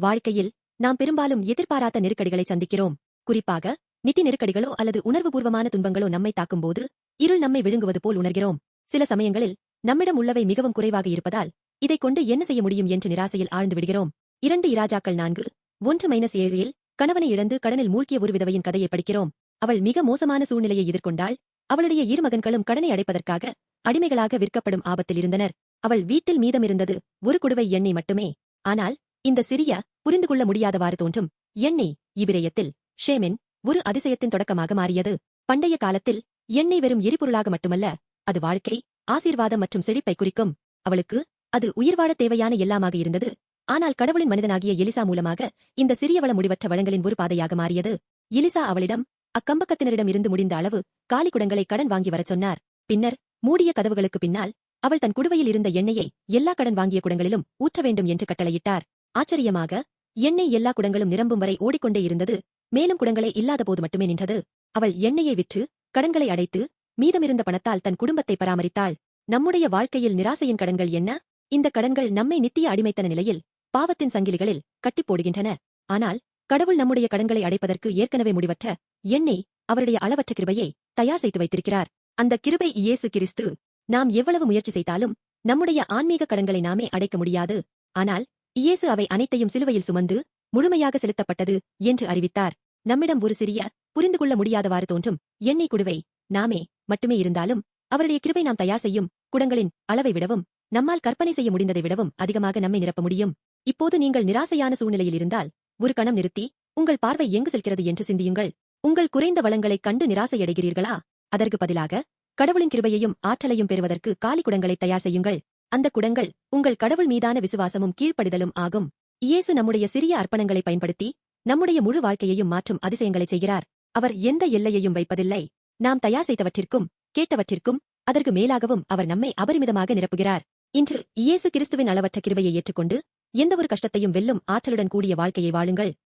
வாழ்க்கையில் நாம் பெரும்பாலும் எதிர்பாராத நெருக்கடிகளை சந்திக்கிறோம். குறிப்பாக நிதி நெருக்கடிகளோ அல்லது உணர்வுபூர்வமான துன்பங்களோ நம்மை தாக்கும்போது இருள் நம்மை விழுங்குவது போல் உணர்கிறோம். சில சமயங்களில் நம்மிடம் உள்ளவை மிகவும் குறைவாக இருப்பதால் இதைக் கொண்டு என்ன செய்ய முடியும் என்று நிராசையில் ஆழ்ந்து விடுகிறோம். இரண்டு இராஜாக்கள் நான்கு ஒன்று மைனஸ் ஏழில் கணவனை இழந்து கடனில் மூழ்கிய ஒரு விதவையின் கதையை படிக்கிறோம். அவள் மிக மோசமான சூழ்நிலையை எதிர்கொண்டாள். அவளுடைய இரு மகன்களும் கடனை அடைப்பதற்காக அடிமைகளாக விற்கப்படும் ஆபத்தில் இருந்தனர். அவள் வீட்டில் மீதமிருந்தது ஒரு குடுவை எண்ணெய் மட்டுமே. ஆனால் இந்த சிறிய புரிந்து கொள்ள முடியாதவாறு தோன்றும் எண்ணெய் இவ்விரயத்தில் ஷேமென் ஒரு அதிசயத்தின் தொடக்கமாக மாறியது. பண்டைய காலத்தில் எண்ணெய் வெறும் எரிபொருளாக மட்டுமல்ல அது வாழ்க்கை ஆசீர்வாதம் மற்றும் செழிப்பை குறிக்கும். அவளுக்கு அது உயிர்வாழ தேவையான எல்லாமாக இருந்தது. ஆனால் கடவுளின் மனிதனாகிய எலிசா மூலமாக இந்த சிறியவள முடிவற்ற வளங்களின் ஒரு பாதையாக மாறியது. எலிசா அவளிடம் அக்கம்பக்கத்தினரிடம் இருந்து முடிந்த அளவு காலி குடங்களை கடன் வாங்கி வரச் சொன்னார். பின்னர் மூடிய கதவுகளுக்கு பின்னால் அவள் தன் குடுவையில் இருந்த எண்ணெயை எல்லா கடன் வாங்கிய குடங்களிலும் ஊற்ற வேண்டும் என்று கட்டளையிட்டார். ஆச்சரியமாக எண்ணெய் எல்லா குடங்களும் நிரம்பும் வரை ஓடிக்கொண்டே இருந்தது. மேலும் குடங்களே இல்லாத போது மட்டுமே நின்றது. அவள் எண்ணெயை விற்று கடன்களை அடைத்து மீதமிருந்த பணத்தால் தன் குடும்பத்தை பராமரித்தாள். நம்முடைய வாழ்க்கையில் நிராசையின் கடன்கள் என்ன? இந்த கடன்கள் நம்மை நித்திய அடிமைத்தன நிலையில் பாவத்தின் சங்கிலிகளில் கட்டிப் போடுகின்றன. ஆனால் கடவுள் நம்முடைய கடன்களை அடைப்பதற்கு ஏற்கனவே முடிவற்ற எண்ணெய் அவருடைய அளவற்ற கிருபையை தயார் செய்து வைத்திருக்கிறார். அந்த கிருபை இயேசு கிறிஸ்து. நாம் எவ்வளவு முயற்சி செய்தாலும் நம்முடைய ஆன்மீக கடன்களை நாமே அடைக்க முடியாது. ஆனால் இயேசு அவை அனைத்தையும் சிலுவையில் சுமந்து முழுமையாக செலுத்தப்பட்டது என்று அறிவித்தார். நம்மிடம் ஒரு சிறிய புரிந்து கொள்ள முடியாதவாறு தோன்றும். எண்ணெய் குடுவை. நாமே மட்டுமே இருந்தாலும் அவருடைய கிருபை நாம் தயார் செய்யும் குடங்களின் அளவை விடவும் நம்மால் கற்பனை செய்ய முடிந்ததை விடவும் அதிகமாக நம்மை நிரப்ப முடியும். இப்போது நீங்கள் நிராசையான சூழ்நிலையில் இருந்தால் ஒரு கணம் நிறுத்தி உங்கள் பார்வை எங்கு செல்கிறது என்று சிந்தியுங்கள். உங்கள் குறைந்த வளங்களைக் கண்டு நிராசையடைகிறீர்களா? அதற்கு பதிலாக கடவுளின் கிருபையையும் ஆற்றலையும் பெறுவதற்கு காலி குடங்களை தயார் செய்யுங்கள். அந்த குடங்கள் உங்கள் கடவுள் மீதான விசுவாசமும் கீழ்ப்படிதலும் ஆகும். இயேசு நம்முடைய சிறிய அர்ப்பணங்களை பயன்படுத்தி நம்முடைய முழு வாழ்க்கையையும் மாற்றும் அதிசயங்களை செய்கிறார். அவர் எந்த எல்லையையும் வைப்பதில்லை. நாம் தயார் செய்தவற்றிற்கும் கேட்டவற்றிற்கும் அதற்கு மேலாகவும் அவர் நம்மை அபரிமிதமாக நிரப்புகிறார். இன்று இயேசு கிறிஸ்துவின் அளவற்ற கிருபையை ஏற்றுக்கொண்டு எந்தவொரு கஷ்டத்தையும் வெல்லும் ஆற்றலுடன் கூடிய வாழ்க்கையை வாழுங்கள்.